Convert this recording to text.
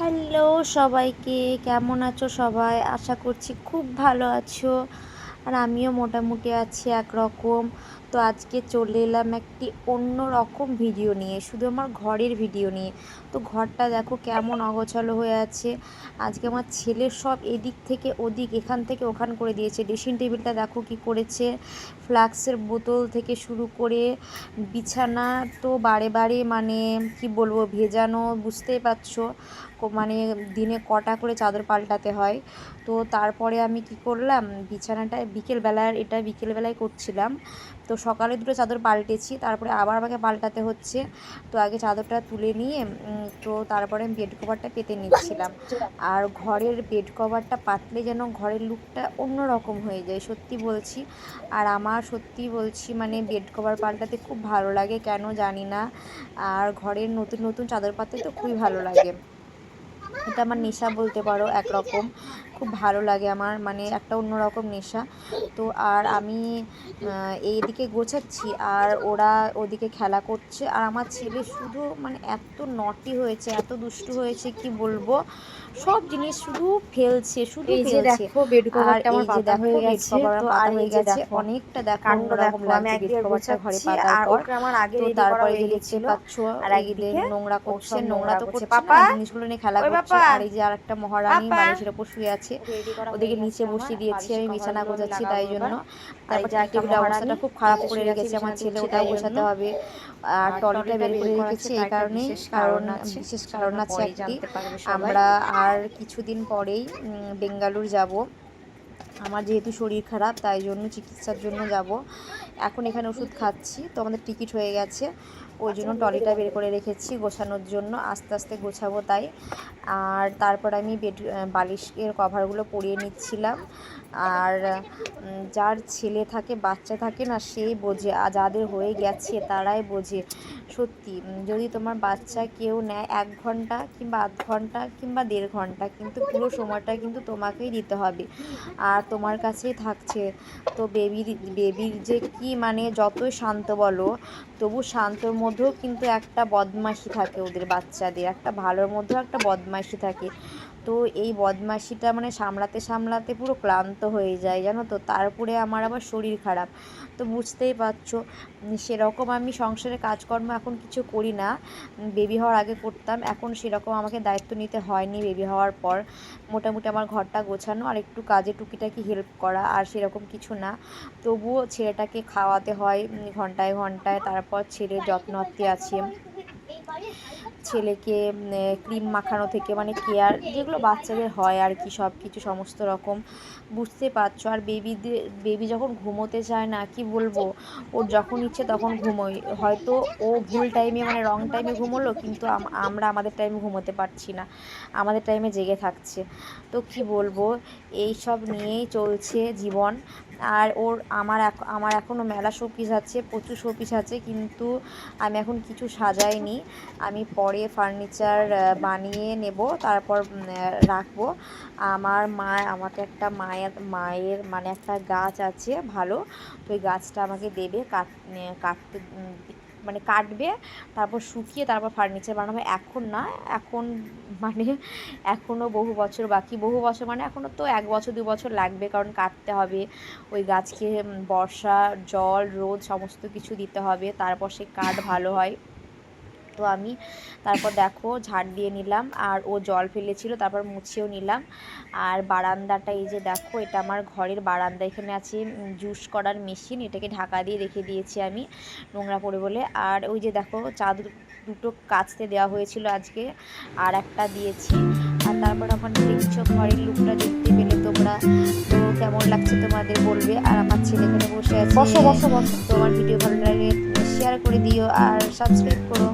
Hello সবাইকে, কেমন আছো সবাই? আশা করছি খুব ভালো আছো। আর আমিও মোটামুটি আছি একরকম। তো আজকে চলে এলাম একটি অন্য রকম ভিডিও নিয়ে, শুধু আমার ঘরের ভিডিও নিয়ে। তো ঘরটা দেখো কেমন অগোছালো হয়ে আছে। আজকে আমার ছেলে সব এদিক থেকে ওদিক, এখান থেকে ওখান করে দিয়েছে। ড্রেসিং টেবিলটা দেখো কি করেছে। ফ্লাক্সের বোতল থেকে শুরু করে বিছানা তো বারে বারে মানে কি বলব, ভেজানো, বুঝতেই পারছ। মানে দিনে কটা করে চাদর পাল্টাতে হয়। তো তারপরে আমি কি করলাম বিছানাটা বিকেলবেলার এটা বিকেলবেলায় করছিলাম। তো সকালে দুটো চাদর পাল্টেছি, তারপরে আবার আমাকে পাল্টাতে হচ্ছে। তো আগে চাদরটা তুলে নিয়ে তো তারপরে আমি বেড কভারটা পেতে নিচ্ছিলাম। আর ঘরের বেড কভারটা পাতলে যেন ঘরের লুকটা অন্যরকম হয়ে যায়, সত্যি বলছি। আর আমার সত্যি বলছি মানে বেড কভার পাল্টাতে খুব ভালো লাগে, কেন জানি না। আর ঘরের নতুন নতুন চাদর পাততে তো খুবই ভালো লাগে। এটা আমার নেশা বলতে পারো একরকম। খুব ভালো লাগে আমার মানে একটা অন্যরকম নেশা। তো আর আমি এইদিকে গোছাচ্ছি আর ওরা ওদিকে খেলা করছে। আর আমার ছেলে শুধু মানে এত নটি হয়েছে এত দুষ্টু হয়েছে কি বলব? সব জিনিস শুধু ফেলছে শুধু ফেলছে। আর এই যে দেখো bed গেছে cover আমার তো পাতা আর এই যে দেখো অনেকটা দেখো অন্যরকম লাগছে ঘরে পাতার পর। তো তারপরে দেখতে পাচ্ছ আর এই নোংরা করছে নোংরা তো করছে। পাপা! জিনিসগুলো নিয়ে খেলা করছে। আর এই যে আরেকটা মহারানী। বালিশের ওপর শুয়ে আছে। করা ওদিকে নিচে বসিয়ে দিয়েছি আমি বিছানা গোছাচ্ছি তাই জন্য। এই যে টেবিলের অবস্থাটা খুব খারাপ করে আছে, রেখেছে আমার ছেলে ওটাও তাই গোছাতে হবে। আর টলিটা বের করে রেখেছি এই একটা কারণে বিশেষ কারণ আছে একটি। আমরা আর কিছুদিন পরেই বেঙ্গালুর যাব। আমার যেহেতু শরীর খারাপ তাই জন্য চিকিৎসার জন্য যাব। এখন এখানে ওষুধ খাচ্ছি, তো আমাদের টিকিট হয়ে গেছে। ওই জন্য টলিটা বের করে রেখেছি গোছানোর জন্য, আস্তে আস্তে গোছাবো তাই। আর তারপর আমি বেড বালিশের কভারগুলো পরিয়ে নিচ্ছিলাম। আর যার ছেলে থাকে, বাচ্চা থাকে না সেই বোঝে আর যাদের হয়ে গেছে তারাই বোঝে। সত্যি যদি তোমার বাচ্চা কেউ নেয় এক ঘণ্টা কিংবা আধ ঘণ্টা কিংবা দেড় ঘণ্টা, কিন্তু পুরো সময়টা কিন্তু তোমাকেই দিতে হবে। আর তোমার কাছেই থাকছে। তো বেবির বেবির যে কি মানে যতই শান্ত বলো, তবু শান্তর মধ্যেও কিন্তু একটা বদমাশি থাকে ওদের বাচ্চাদের। একটা ভালোর মধ্যেও একটা বদমাশি থাকে। তো এই বদমাশিটা মানে সামলাতে সামলাতে পুরো ক্লান্ত হয়ে যায়, জানো তো? তারপরে আমার আবার শরীর খারাপ। তো বুঝতেই পারছ সেরকম আমি সংসারে কাজকর্ম এখন কিছু করি না। বেবি হওয়ার আগে করতাম, এখন সেরকম আমাকে দায়িত্ব নিতে হয়নি বেবি হওয়ার পর। মোটামুটি আমার ঘরটা গোছানো আর একটু কাজে টুকিটাকি হেল্প করা আর সেরকম কিছু না। তবুও ছেলেটাকে খাওয়াতে হয় ঘন্টায় ঘন্টায়, তারপর ছেলের যত্নআত্তি আছে। ছেলেকে ক্রিম মাখানো থেকে মানে কেয়ার যেগুলো বাচ্চাদের হয় আর কি সব কিছু সমস্ত রকম। বুঝতে পারছ? আর বেবিদের বেবি যখন ঘুমোতে চায় না, কি বলব? ওর যখন ইচ্ছে তখন ঘুমোয়। হয়তো ও ভুল টাইমে মানে রং টাইমে ঘুমোলো, কিন্তু আমরা আমাদের টাইমে ঘুমোতে পারছি না। আমাদের টাইমে জেগে থাকছে। তো কি বলব? এই সব নিয়েই চলছে জীবন। আর ওর আমার আমার এখনও মেলা শোপিস আছে, প্রচুর শোপিস আছে, কিন্তু আমি এখন কিছু সাজাইনি। আমি পরে ফার্নিচার বানিয়ে নেব, তারপর রাখব। আমার মা, আমাকে একটা মায়ের মায়ের মানে একটা গাছ আছে ভালো, তো ওই গাছটা আমাকে দেবে, কাট কাটতে মানে কাটবে, তারপর শুকিয়ে তারপর ফার্নিচার বানাবে। এখন না, এখন মানে এখনও বহু বছর বাকি। বহু বছর মানে এখনও তো এক বছর, দু বছর লাগবে কারণ কাটতে হবে। ওই গাছকে বর্ষা, জল, রোদ সমস্ত কিছু দিতে হবে। তারপর সে কাঠ ভালো হয়। তো আমি তারপর দেখো ঝাড় দিয়ে নিলাম আর ও জল ফেলেছিল তারপর মুছেও নিলাম। আর বারান্দাটা এই যে দেখো এটা আমার ঘরের বারান্দা। এখানে আছে জুস করার মেশিন এটাকে ঢাকা দিয়ে রেখে দিয়েছি আমি নোংরা পড়ে বলে। আর ওই যে দেখো চাদর দুটো কাচতে দেওয়া হয়েছিল আজকে আর একটা দিয়েছি। আর তারপর আমার দেখছ ঘরের লুকটা দেখতে পেলে তোমরা। তো কেমন লাগছে তোমাদের বলবে? আর আমার ছেলে এখানে বসে আছে। বসো বসো বসো। তোমার ভিডিও ভালো লাগে শেয়ার করে দিও আর সাবস্ক্রাইব করো।